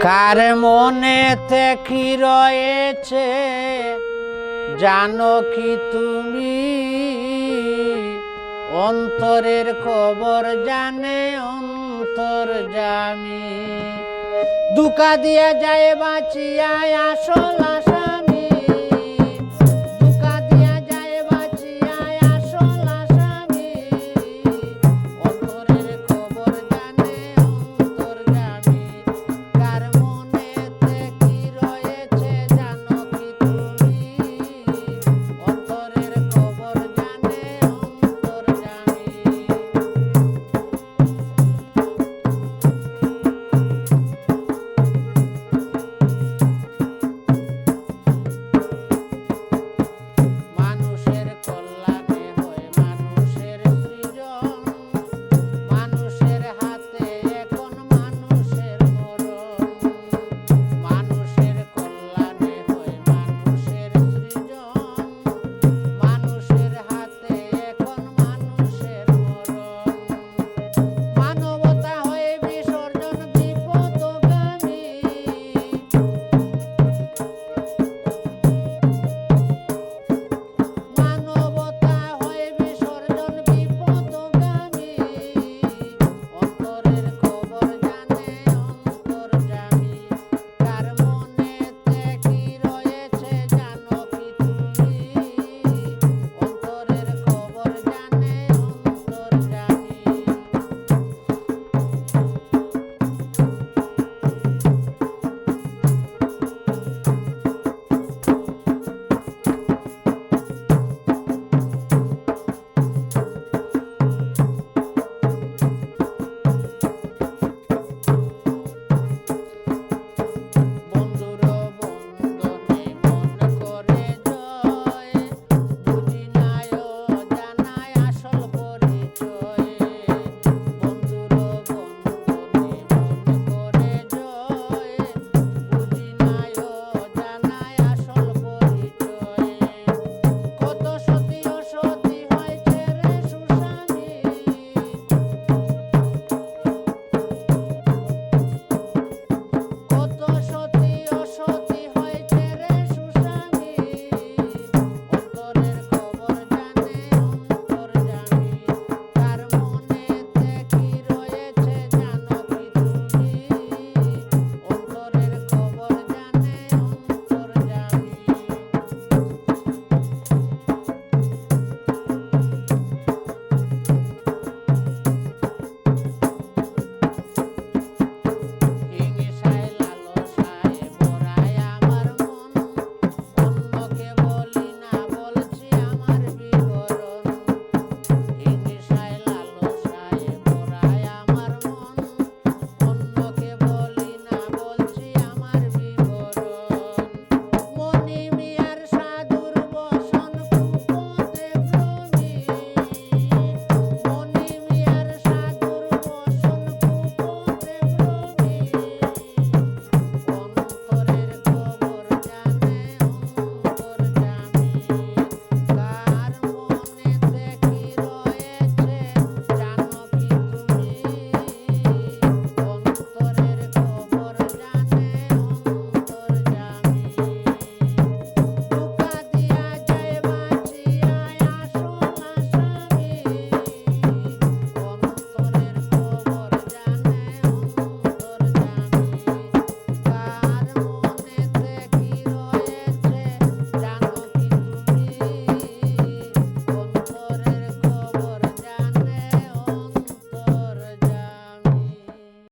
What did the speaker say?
কার মনেতে কি রয়েছে? জানো কি তুমি? অন্তরের খবর জানে অন্তর জামি। দুকা দিয়া যায় বাঁচিয়ায় আসল আসল